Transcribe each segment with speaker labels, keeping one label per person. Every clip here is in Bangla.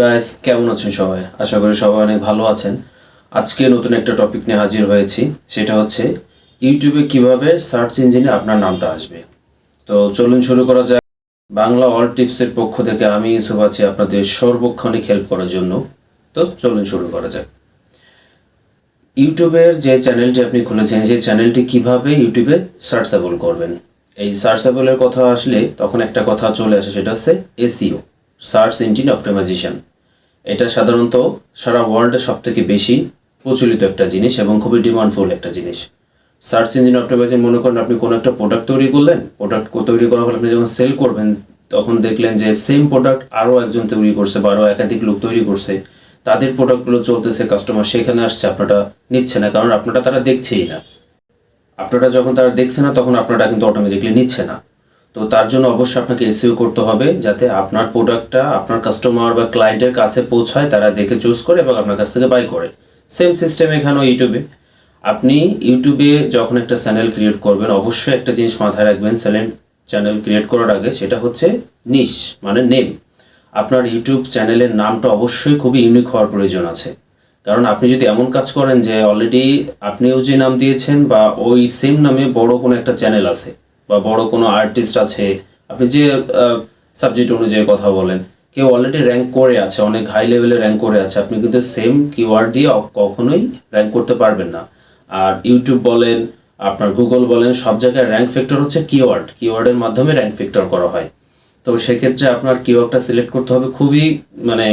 Speaker 1: গাইস কেমন আছেন সবাই? আশা করি সবাই অনেক ভালো আছেন। আজকে নতুন একটা টপিক নিয়ে হাজির হয়েছি। সেটা হচ্ছে, ইউটিউবে কীভাবে সার্চ ইঞ্জিনে আপনার নামটা আসবে। তো চলুন শুরু করা যাক। বাংলা অল টিপসের পক্ষ থেকে আমি ইউসুফ আছি আপনাদের সর্বক্ষণিক হেল্প করার জন্য। তো চলুন শুরু করা যাক। ইউটিউবের যে চ্যানেলটি আপনি খুলেছেন, সেই চ্যানেলটি কীভাবে ইউটিউবে সার্চেবল করবেন? এই সার্চেবলের কথা আসলে তখন একটা কথা চলে আসে, সেটা হচ্ছে এসিও সার্চ ইঞ্জিন অপটিমাইজেশন এটা সাধারণত সারা ওয়ার্ল্ডে সব থেকে বেশি প্রচলিত একটা জিনিস এবং খুবই ডিমান্ডফুল একটা জিনিস। সার্চ ইঞ্জিন অপটিমাইজেশন মনে করেন আপনি কোনো একটা প্রোডাক্ট তৈরি করলেন প্রোডাক্ট তৈরি করার ফলে আপনি যখন সেল করবেন, তখন দেখলেন যে সেম প্রোডাক্ট আরও একজন তৈরি করছে বা আরও একাধিক লোক তৈরি করছে। তাদের প্রোডাক্টগুলো চলতেছে কাস্টমার সেখানে আসছে, আপনারা নিচ্ছে না, কারণ আপনারা তারা দেখছেই না। আপনারা যখন তারা দেখছে না, তখন আপনারা কিন্তু অটোমেটিকলি নিচ্ছে না। তো তার জন্য অবশ্যই আপনাকে এসইও করতে হবে যাতে আপনার প্রোডাক্টটা আপনার কাস্টমার বা ক্লায়েন্টের কাছে পৌঁছায়, তারা দেখে চুজ করে এবং আপনার কাছ থেকে বাই করে। সেম সিস্টেম এখানেও ইউটিউবে আপনি ইউটিউবে যখন একটা চ্যানেল ক্রিয়েট করবেন, অবশ্যই একটা জিনিস মাথায় রাখবেন চ্যানেল চ্যানেল ক্রিয়েট করার আগে সেটা হচ্ছে নিশ মানে নেম আপনার ইউটিউব চ্যানেলের নামটা অবশ্যই খুবই ইউনিক হওয়ার প্রয়োজন আছে। কারণ আপনি যদি এমন কাজ করেন যে অলরেডি আপনিও যে নাম দিয়েছেন বা ওই সেম নামে বড় কোনো একটা চ্যানেল আছে বা বড় কোনো আর্টিস্ট আছে, আপনি যে সাবজেক্ট অনুযায়ী কথা বলেন, কেউ অলরেডি র্যাঙ্ক করে আছে, অনেক হাই লেভেলে র্যাঙ্ক করে আছে, আপনি কিন্তু সেম কিওয়ার্ড দিয়ে কখনোই র্যাঙ্ক করতে পারবেন না। আর ইউটিউব বলেন, আপনার গুগল বলেন, সব জায়গায় র্যাঙ্ক ফ্যাক্টর হচ্ছে কিওয়ার্ড কিওয়ার্ডের মাধ্যমে র্যাঙ্ক ফ্যাক্টর করা হয়। তো সেক্ষেত্রে আপনার কিওয়ার্ডটা সিলেক্ট করতে হবে খুবই মানে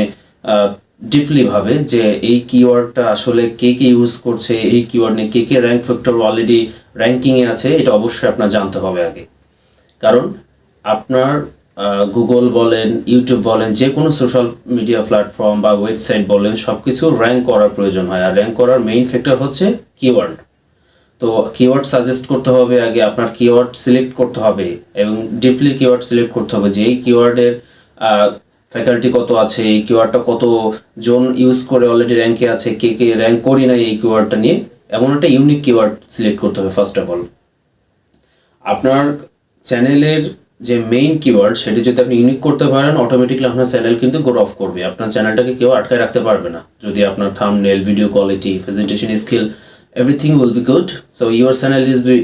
Speaker 1: ডিপলি ভাবে যে এই কিওয়ার্ডটা আসলে কে কে ইউজ করছে, এই কিওয়ার্ড নিয়ে কে কে র্যাঙ্ক ফ্যাক্টর অলরেডি র্যাঙ্কিংয়ে আছে, এটা অবশ্যই আপনার জানতে হবে আগে। কারণ আপনার গুগল বলেন ইউটিউব বলেন, যে কোনো সোশ্যাল মিডিয়া প্ল্যাটফর্ম বা ওয়েবসাইট বলেন সব কিছু র্যাঙ্ক করার প্রয়োজন হয়। আর র্যাঙ্ক করার মেইন ফ্যাক্টর হচ্ছে কিওয়ার্ড তো কিওয়ার্ড সাজেস্ট করতে হবে আগে, আপনার কিওয়ার্ড সিলেক্ট করতে হবে এবং ডিপলি কিওয়ার্ড সিলেক্ট করতে হবে। যে এই কিওয়ার্ডের ফ্যাকাল্টি কত আছে, এই কিওয়ার্ডটা কত জন ইউজ করে অলরেডি র্যাঙ্কে আছে, কে কে র্যাঙ্ক করি নাই এই কিওয়ার্ডটা নিয়ে, এমন একটা ইউনিক কিওয়ার্ড সিলেক্ট করতে হবে ফার্স্ট অফ অল আপনার চ্যানেলের যে মেইন কিওয়ার্ড সেটি যদি আপনি ইউনিক করতে পারেন অটোমেটিকলি আপনার চ্যানেল কিন্তু গ্রো অফ করবে। আপনার চ্যানেলটাকে কেউ আটকায় রাখতে পারবে না। যদি আপনার thumbnail video quality presentation skill everything will be good so your channel is be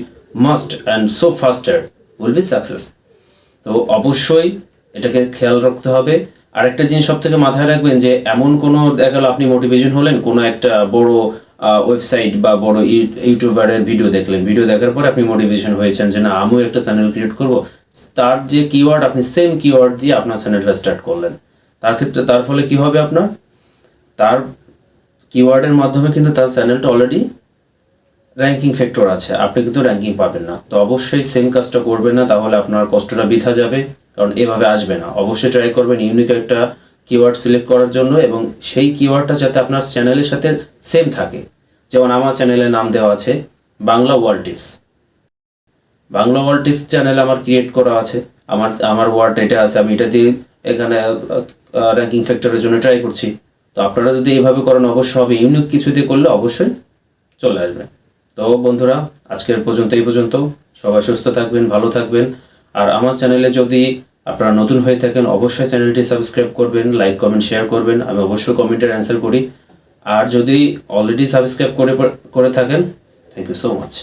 Speaker 1: must and so faster will be success তো অবশ্যই এটাকে খেয়াল রাখতে হবে। আরেকটা জিনিস সব থেকে মাথায় রাখবেন যে এমন কোনো, দেখা গেলো আপনি মোটিভেশন হলেন, কোনো একটা বড় ওয়েবসাইট বা বড় ইউ- ইউটিউবারের ভিডিও দেখলেন। ভিডিও দেখার পরে আপনি মোটিভেশন হয়েছেন যে না, আমিও একটা চ্যানেল ক্রিয়েট করব। তার যে কিওয়ার্ড আপনি সেম কিওয়ার্ড দিয়ে আপনার চ্যানেলটা স্টার্ট করলেন। তার ক্ষেত্রে, তার ফলে কি হবে আপনার? তার কিওয়ার্ডের মাধ্যমে কিন্তু তার চ্যানেলটা অলরেডি র্যাঙ্কিং ফ্যাক্টর আছে। আপনি কিন্তু র্যাঙ্কিং পাবেন না। তো অবশ্যই সেম কাজটা করবেন না, তাহলে আপনার কষ্টটা বৃথা যাবে। কারণ এভাবে আসবে না। অবশ্যই ট্রাই করবেন ইউনিক একটা কিওয়ার্ড সিলেক্ট করার জন্য এবং সেই কিওয়ার্ডটা যাতে আপনার চ্যানেলের সাথে সেম থাকে। যেমন আমার চ্যানেলের নাম দেওয়া আছে, Bangla world tips Bangla world tips channel আমার ক্রিয়েট করা আছে। আমার আমার ওয়ার্ড এটা আছে, আমি এটা দিয়ে এখানে র্যাঙ্কিং ফ্যাক্টরের জন্য ট্রাই করছি। তো আপনারা যদি এইভাবে করেন, অবশ্যই হবে। ইউনিক কিছু দিয়ে করলে অবশ্যই চলে আসবে। তো বন্ধুরা, আজকের পর্যন্ত, এই পর্যন্ত। সবাই সুস্থ থাকবেন, ভালো থাকবেন। আর আমার চ্যানেলে যদি আপনারা নতুন হয়ে থাকেন, অবশ্যই চ্যানেলটি সাবস্ক্রাইব করবেন লাইক কমেন্ট শেয়ার করবেন। আমি অবশ্যই কমেন্টের অ্যান্সার করি। আর যদি অলরেডি সাবস্ক্রাইব করে করে থাকেন থ্যাংক ইউ সো মাচ